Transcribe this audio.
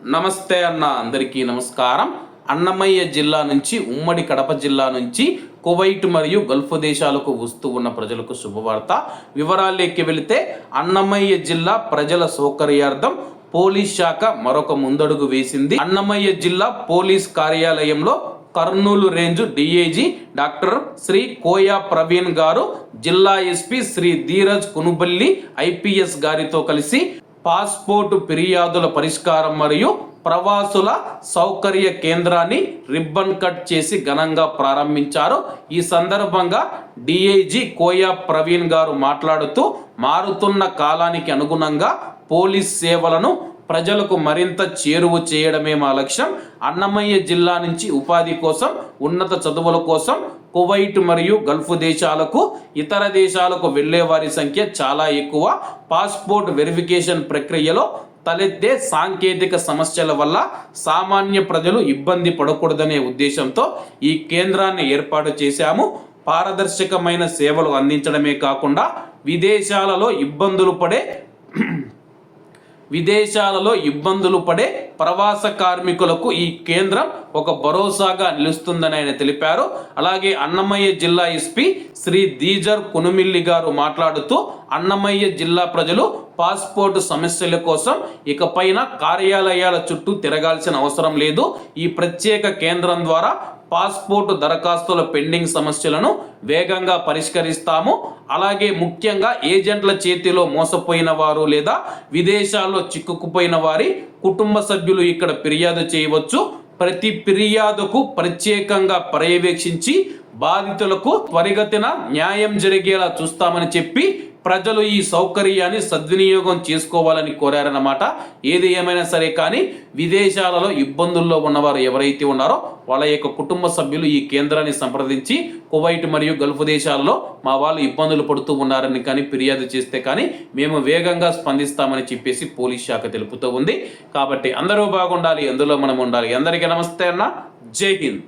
నమస్తే అన్న అందరికీ నమస్కారం. అన్నమయ్య జిల్లా నుంచి ఉమ్మడి కడప జిల్లా నుంచి కువైట్ మరియు గల్ఫ్ దేశాలకు వస్తూ ఉన్న ప్రజలకు శుభవార్త. వివరాల్లోకి వెళితే అన్నమయ్య జిల్లా ప్రజల సౌకర్యార్థం పోలీస్ శాఖ మరొక ముందడుగు వేసింది. అన్నమయ్య జిల్లా పోలీస్ కార్యాలయంలో Kurnool range DIG doctor Shri Koya Praveen గారు జిల్లా ఎస్పీ శ్రీ ధీరజ్ కునుబల్లి ఐపీఎస్ గారితో కలిసి పాస్పోర్టు ఫిర్యాదుల పరిష్కారం మరియు ప్రవాసుల సౌకర్య కేంద్రాన్ని రిబ్బన్ కట్ చేసి ఘనంగా ప్రారంభించారు. ఈ సందర్భంగా డిఐజీ కోయా ప్రవీణ్ గారు మాట్లాడుతూ మారుతున్న కాలానికి అనుగుణంగా పోలీస్ సేవలను ప్రజలకు మరింత చేరువ చేయడమే మా లక్ష్యం. అన్నమయ్య జిల్లా నుంచి ఉపాధి కోసం ఉన్నత చదువుల కోసం కువైట్ మరియు గల్ఫ్ దేశాలకు ఇతర దేశాలకు వెళ్ళే వారి సంఖ్య చాలా ఎక్కువ. పాస్పోర్ట్ వెరిఫికేషన్ ప్రక్రియలో తలెత్తే సాంకేతిక సమస్యల వల్ల సామాన్య ప్రజలు ఇబ్బంది పడకూడదనే ఉద్దేశంతో ఈ కేంద్రాన్ని ఏర్పాటు చేశాము. పారదర్శకమైన సేవలు అందించడమే కాకుండా విదేశాలలో ఇబ్బందులు పడే విదేశాలలో ఇబ్బందులు పడే ప్రవాస కార్మికులకు ఈ కేంద్రం ఒక భరోసాగా నిలుస్తుందని ఆయన తెలిపారు. అలాగే అన్నమయ్య జిల్లా ఎస్పీ శ్రీ దీజర్ కునుమిల్లి గారు మాట్లాడుతూ అన్నమయ్య జిల్లా ప్రజలు పాస్పోర్టు సమస్యల కోసం ఇకపైన కార్యాలయాల చుట్టూ తిరగాల్సిన అవసరం లేదు. ఈ ప్రత్యేక కేంద్రం ద్వారా పాస్పోర్టు దరఖాస్తుల పెండింగ్ సమస్యలను వేగంగా పరిష్కరిస్తాము. అలాగే ముఖ్యంగా ఏజెంట్ల చేతిలో మోసపోయిన వారు లేదా విదేశాల్లో చిక్కుకుపోయిన వారి కుటుంబ సభ్యులు ఇక్కడ ఫిర్యాదు చేయవచ్చు. ప్రతి ఫిర్యాదుకు ప్రత్యేకంగా పర్యవేక్షించి బాధితులకు త్వరిగతిన న్యాయం జరిగేలా చూస్తామని చెప్పి ప్రజలు ఈ సౌకర్యాన్ని సద్వినియోగం చేసుకోవాలని కోరారన్నమాట. ఏది ఏమైనా సరే కానీ విదేశాలలో ఇబ్బందుల్లో ఉన్నవారు ఎవరైతే ఉన్నారో వాళ్ళ యొక్క కుటుంబ సభ్యులు ఈ కేంద్రాన్ని సంప్రదించి కువైట్ మరియు గల్ఫ్ దేశాల్లో మా వాళ్ళు ఇబ్బందులు పడుతూ ఉన్నారని కానీ ఫిర్యాదు చేస్తే కానీ మేము వేగంగా స్పందిస్తామని చెప్పేసి పోలీస్ శాఖ తెలుపుతూ ఉంది. కాబట్టి అందరూ బాగుండాలి అందులో మనం ఉండాలి. అందరికీ నమస్తే అన్న. జై హింద్.